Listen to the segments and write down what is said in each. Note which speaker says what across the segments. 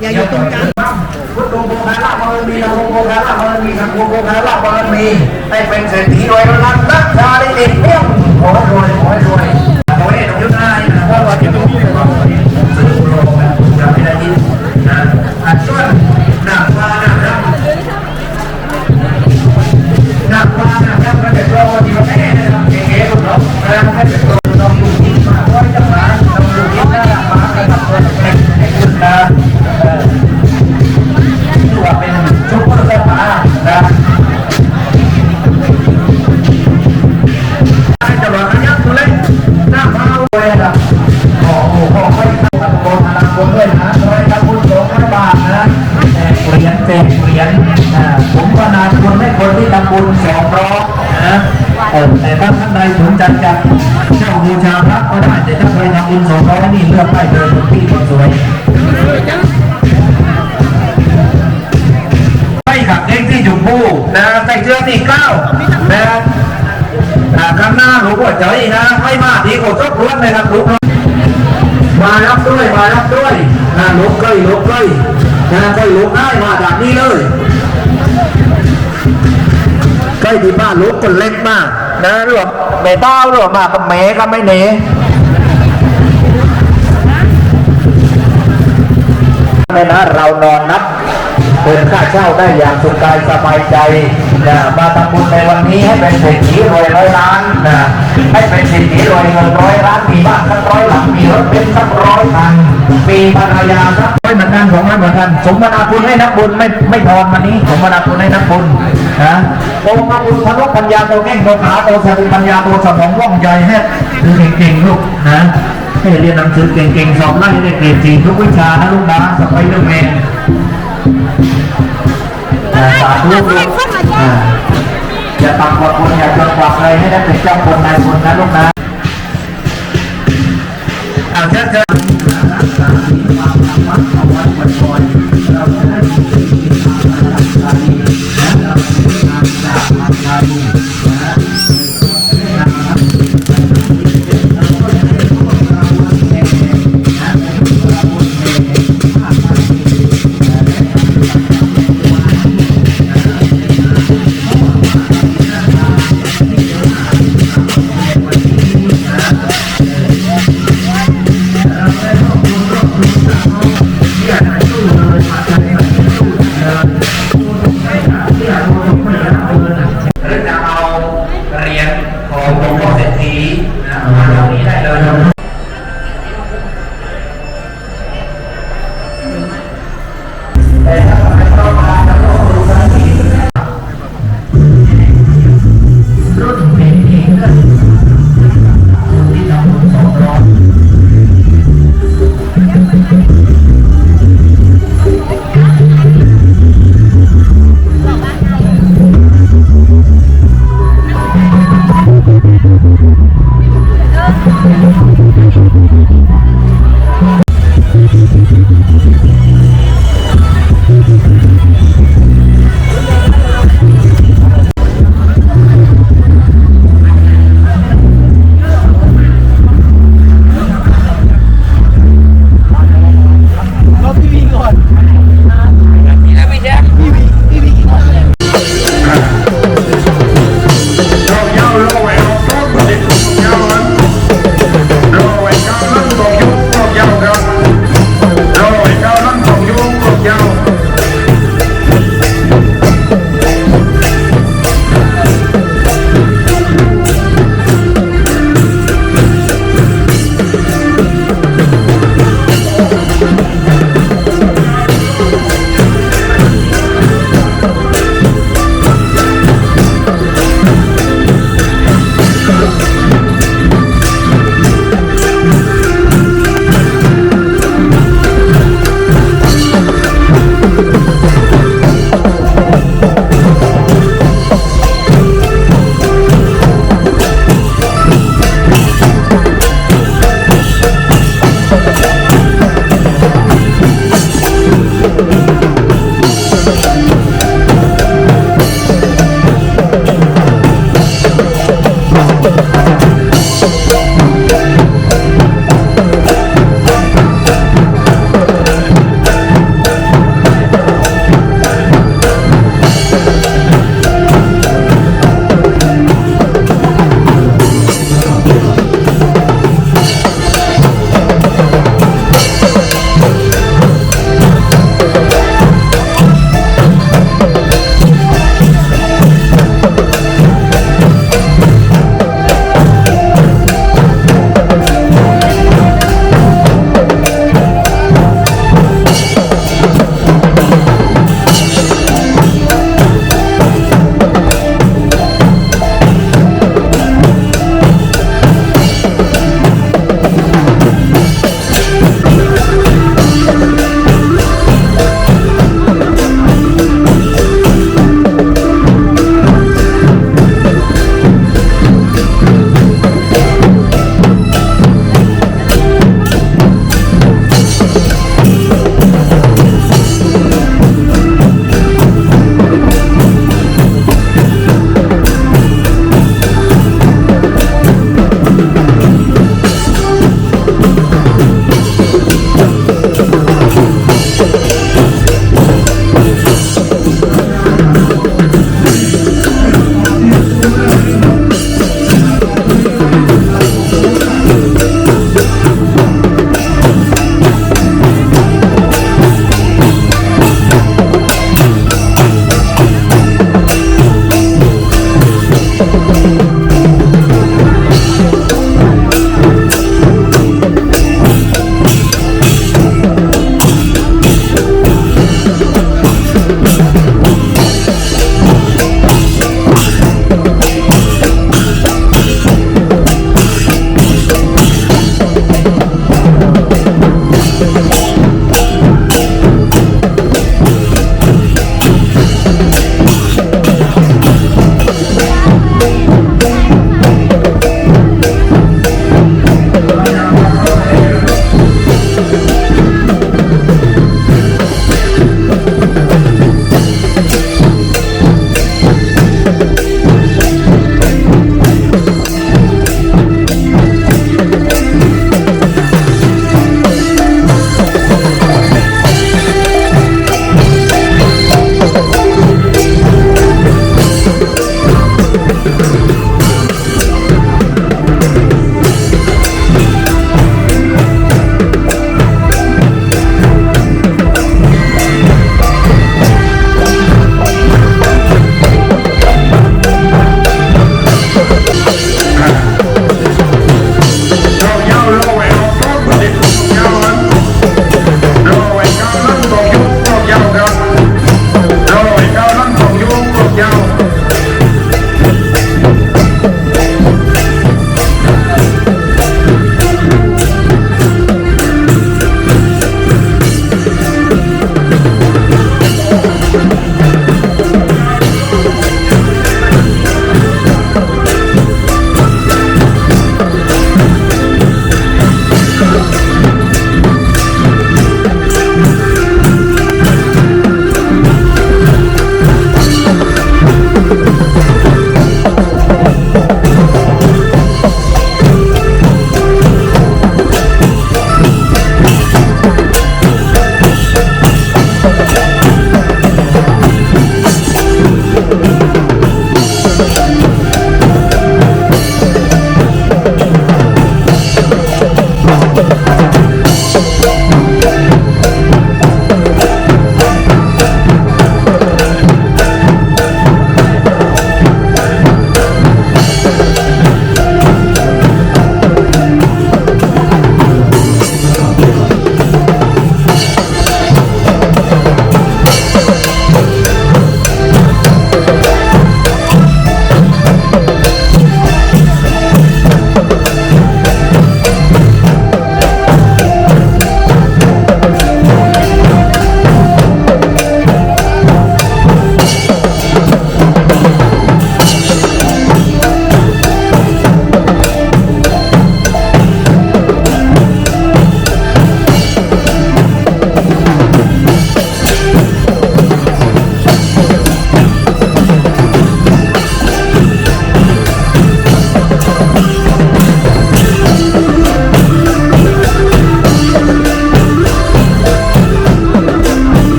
Speaker 1: อ
Speaker 2: ย่าอยู่ตรงกลาง
Speaker 1: พุทโธโภคาราบารมีนะโมโภคาราบารมีสังโฆโภคาราบารมีให้เป็นเศรษฐีรวยล้านนักชาได้ติดเพียง บุญสองร้อยนะเออแต่ถ้าท่านใดสนใจจะเช่าบูชาพระก็ได้แต่ถ้าใครทำบุญสองร้อยนี่เลือกได้เลยคนที่คนสวยใช่ครับเด็กที่จุบูนะใส่เสื้อสี่เก้านะอ่าข้างหน้าหลวงพ่อเจ๋ยนะให้มาดีกว่าจบล้วนเลยครับหลวงพ่อมารับด้วยมารับด้วยนะหลวงเกยหลวงเกยนะเกยหลวงได้มาจากนี้เลย ใกล้ที่บ้านลูกคนเล็กมาก นะหลวงเมต้าหลวงมากับแม่ก็ไม่หนีไม่นะเรานอนนับเป็นค่าเช่าได้อย่างสุขกายสบายใจนะมาทำบุญในวันนี้ให้เป็นเศรษฐีรวยร้อยล้านนะ ให้เป็นเศรษฐีรวยเงินร้อยล้านมีบ้านสักร้อยหลังมีรถเป็นสักร้อยคันมีภรรยาสักร้อยเหมือนกันสองร้อยเหมือนกันสมนาคุณให้นักบุญไม่ไม่ทอนวันนี้สมนาคุณให้นักบุญนะโอ้พระบุญพระลกปัญญาโตแง่งโตขาโตสติปัญญาโตสมองว่องใจให้คือเก่งๆลูกนะให้เรียนหนังสือเก่งๆสอบไล่ได้เกรดสี่ทุกวิชานะลูกนะสไปเดอร์แมนสาธุลูก อย่าต่ำกว่าคนอย่าเกินกว่าใครให้ได้เป็นเจ้าคนนายคนนะลูกนะเอาเชิญเชิญ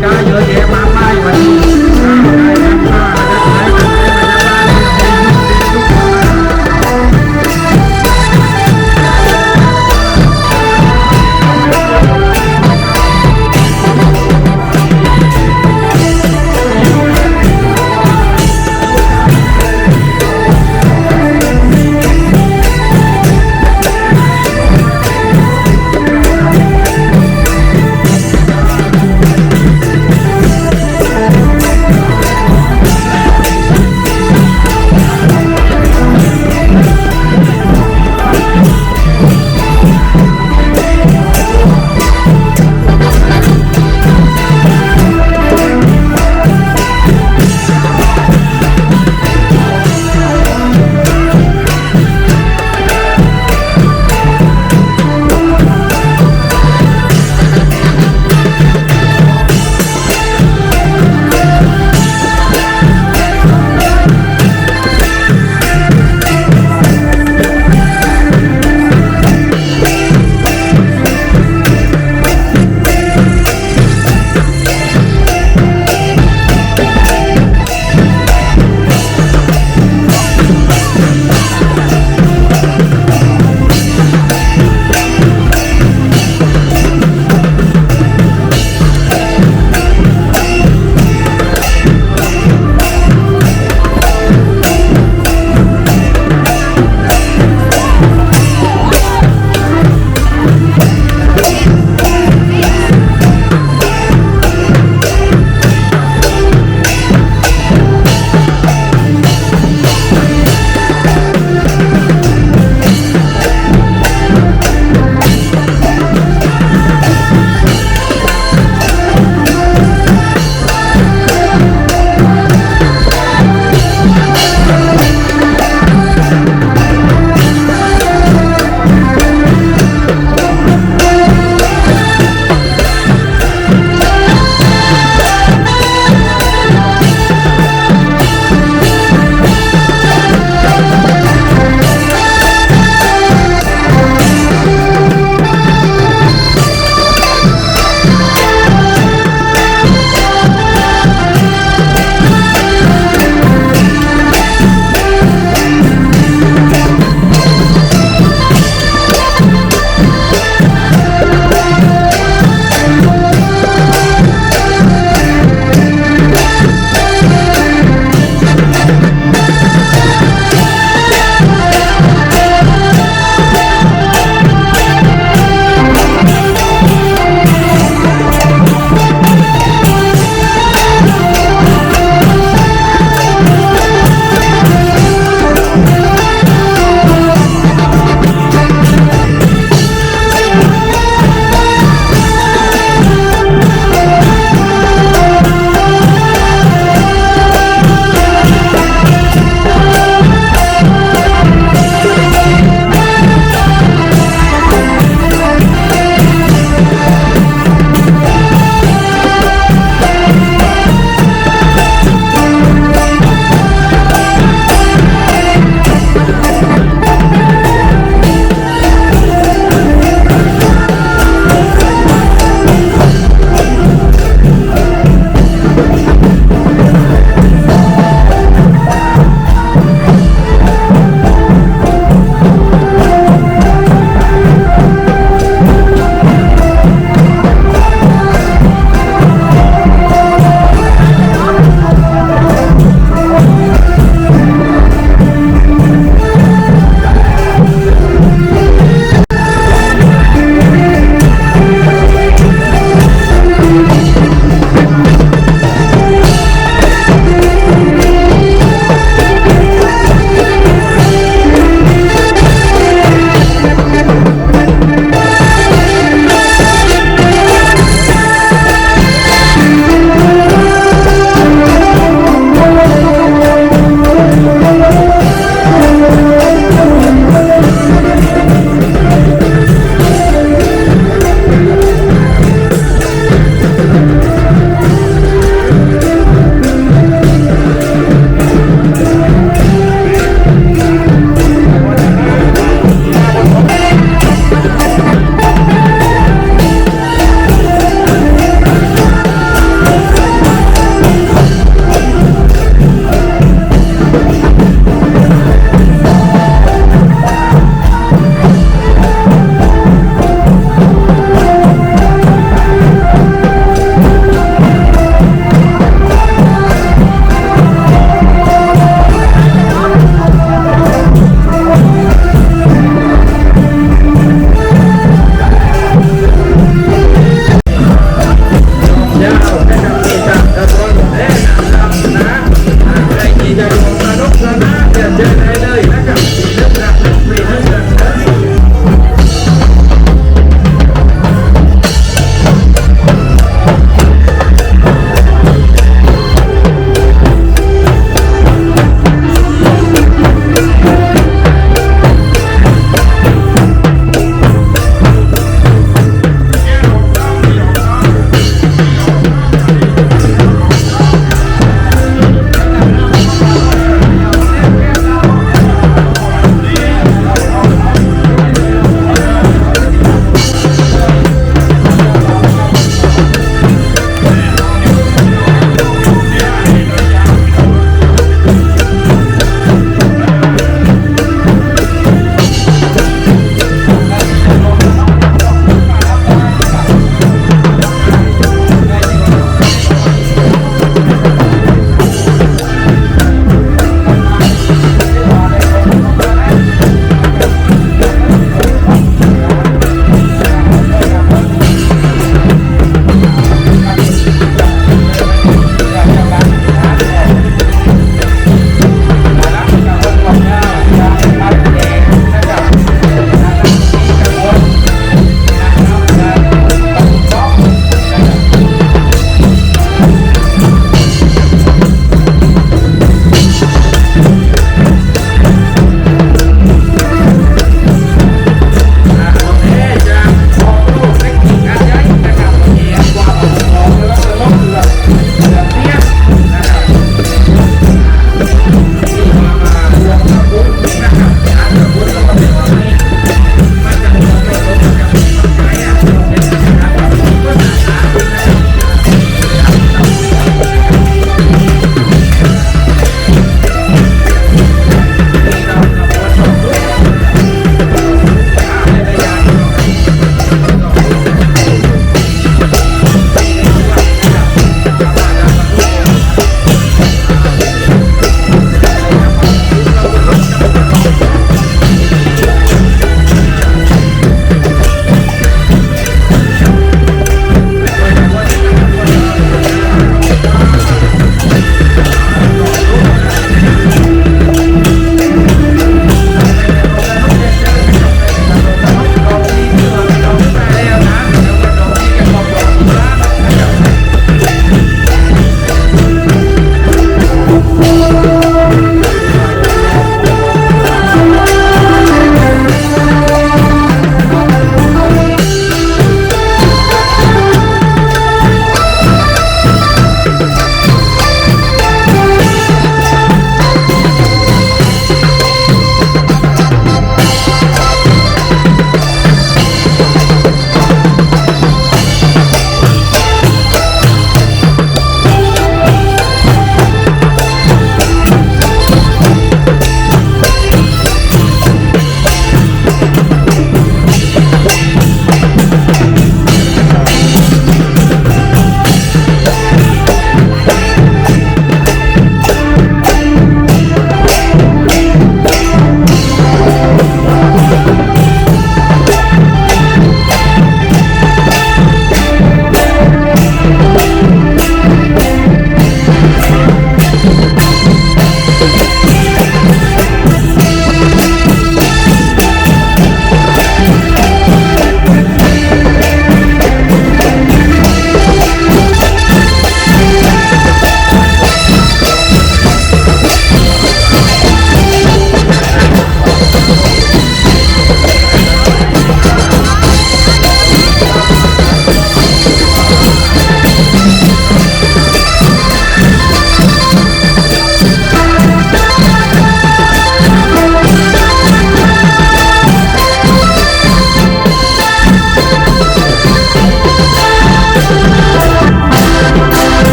Speaker 1: 加油 giữa.